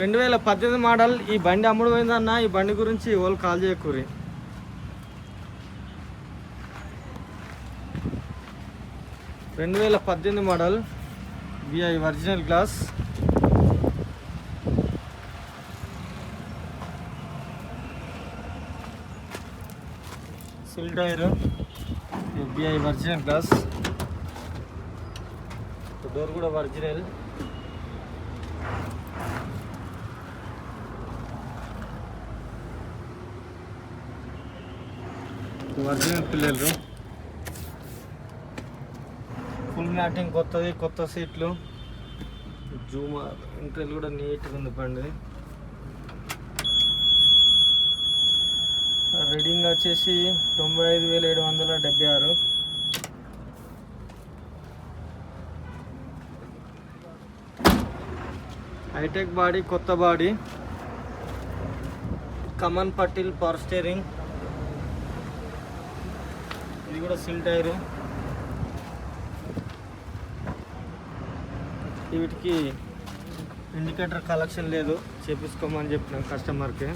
రెండు వేల పద్దెనిమిది మోడల్ ఈ బండి అమ్ముడు పోయిందన్న ఈ బండి గురించి వాళ్ళు కాల్ చేయకూరి. రెండు వేల పద్దెనిమిది model BI original glass seal tyre BI original glass door కూడా ఒరిజినల్ ఒరిజినల్ పిల్లలు ఫుల్ మ్యాటింగ్ కొత్తది కొత్త సీట్లు జూమ్ ఇంటర్వ్యూ కూడా నీట్గా ఉంది పండి రీడింగ్ వచ్చేసి తొంభై ఐదు వేల ఏడు వందల డెబ్బై ఆరు. హైటెక్ బాడీ కొత్త బాడీ కమన్ పటిల్ పవర్ స్టీరింగ్ కూడా సిల్ టైరు. వీటికి ఇండికేటర్ కలెక్షన్ లేదు చేపించుకోమని చెప్పిన కస్టమర్కి.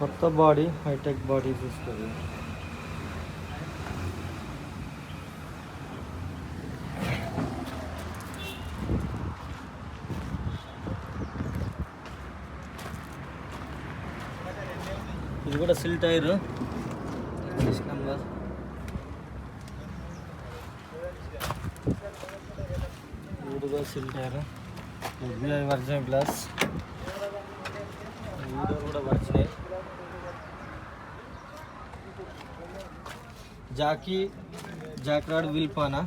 కొత్త బాడీ హైటెక్ బాడీ తీసుకుంది కూడా సిల్ టైర్. నెంబర్ ఇది కూడా seal tyre. SBI original glass video కూడా వర్జినల్ జాకీ జాక్రాడ్ విల్పానా.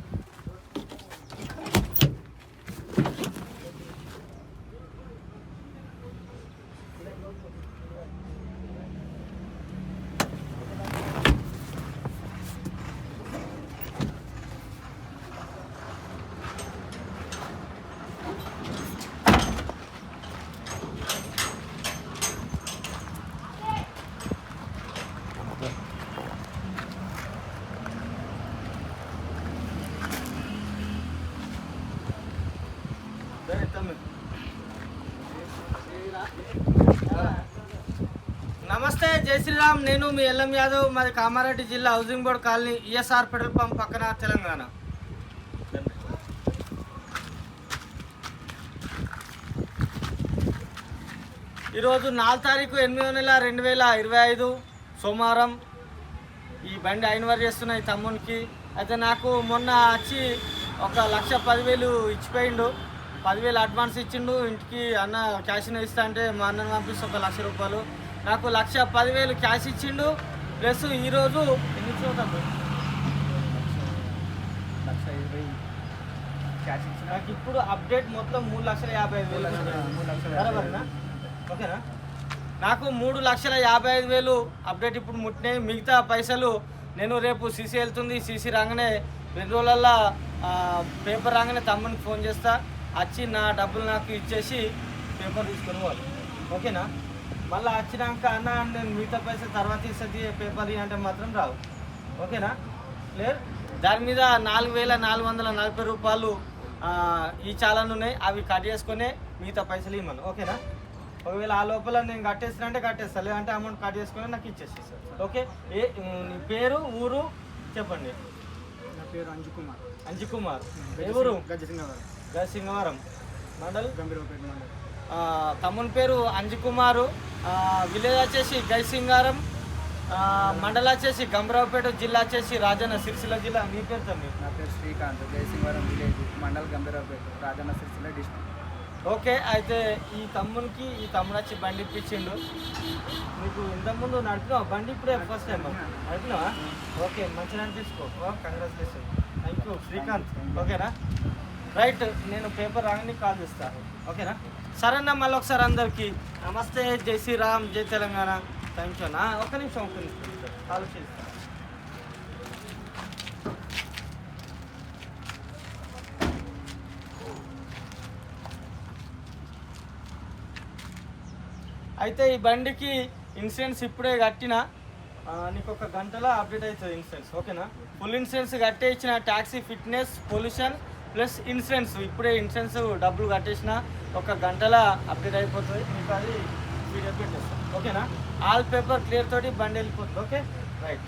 నమస్తే జై శ్రీరామ్. నేను మీ ఎల్ఎం యాదవ్. మాది కామారెడ్డి జిల్లా housing board colony ESR petrol pump పక్కన తెలంగాణ. ఈరోజు నాలుగు తారీఖు ఎనిమిదో నెల రెండు వేల ఇరవై ఐదు సోమవారం. ఈ బండి ఐనవర్ చేస్తున్న ఈ తమ్మునికి. అయితే నాకు మొన్న వచ్చి ఒక లక్ష పదివేలు ఇచ్చిపోయిండు. పదివేలు అడ్వాన్స్ ఇచ్చిండు ఇంటికి అన్న క్యాష్ ఇస్తా అంటే మా అన్నని పంపిస్తే ఒక లక్ష రూపాయలు. నాకు లక్ష పదివేలు క్యాష్ ఇచ్చిండు ప్లస్ ఈరోజు ఎన్ని? లక్ష ఇరవై క్యాష్ ఇచ్చిన. నాకు ఇప్పుడు అప్డేట్ మొత్తం మూడు లక్షల యాభై ఐదు వేలు బరాబరేనా? ఓకేనా? నాకు మూడు లక్షల యాభై ఐదు వేలు అప్డేట్ ఇప్పుడు ముట్టినాయి. మిగతా పైసలు నేను రేపు సీసీ వెళ్తుంది. సీసీ రాగానే రెండు రోజులల్లో పేపర్ రాగానే తమ్మునికి ఫోన్ చేస్తా. వచ్చి నా డబ్బులు నాకు ఇచ్చేసి పేపర్ తీసుకొని పోవాలి. ఓకేనా? మళ్ళీ వచ్చినాక అన్న నేను మిగతా పైసలు తర్వాత ఇస్తుంది పేపర్ అంటే మాత్రం రావు. ఓకేనా? లేదు దాని మీద నాలుగు వేల నాలుగు వందల నలభై రూపాయలు ఈ చాలాను ఉన్నాయి. అవి కట్ చేసుకొని మిగతా పైసలు ఇవ్వమను. ఓకేనా? ఒకవేళ ఆ లోపల నేను కట్టేసిన అంటే కట్టేస్తా. లేదంటే అమౌంట్ కట్ చేసుకొని నాకు ఇచ్చేసి ఓకే? ఏ నీ పేరు ఊరు చెప్పండి. నా పేరు అంజు కుమార్. అంజు కుమార్. ఏ ఊరు గజసింగవరం సింగవరం మండల్? గంభీరపేట మండలం. తమ్ముని పేరు అంజు కుమారు ఆ, విలేజ్ వచ్చేసి గైసింగారం మండలం వచ్చేసి గంభీరావుపేట జిల్లా వచ్చేసి రాజన్న సిరిసిల్ల జిల్లా. మీ పేరు తమ్మి నా పేరు Srikanth. Jayasingavaram village mandal Gambhiraopet Rajanna Sircilla district. Okay అయితే ఈ తమ్మునికి ఈ తమ్ముడు వచ్చి బండి ఇప్పించిండు. నీకు ఇంతకుముందు నడిపినావా? బండి ఇప్పుడే ఫస్ట్ టైం నడిపినావా? ఓకే మంచిగా తీసుకో. Congratulation thank you Srikanth. ఓకేనా? రైట్ నేను పేపర్ రాగానే కాల్ చేస్తాను. ఓకేనా? సరే మళ్ళీ ఒకసారి అందరికీ నమస్తే జై శ్రీరామ్ జై తెలంగాణ. థ్యాంక్ యూ అన్న. ఒక నిమిషం ఒక నిమిషం. కాల్ చేస్తాను అయితే ఈ బండికి ఇన్సూరెన్స్ ఇప్పుడే కట్టిన నీకు ఒక గంటలో అప్డేట్ అవుతుంది ఇన్సూరెన్స్. ఓకేనా? ఫుల్ ఇన్సూరెన్స్ కట్టేసిన taxi fitness pollution plus insurance ఇప్పుడే ఇన్సూరెన్స్ డబ్బులు కట్టేసిన ఒక గంటల అప్డేట్ అయిపోతుంది. మీకు అది వీడియో పెట్టేస్తాం ఓకేనా? ఆల్ పేపర్ క్లియర్ తోటి బండి వెళ్ళిపోతుంది. ఓకే? రైట్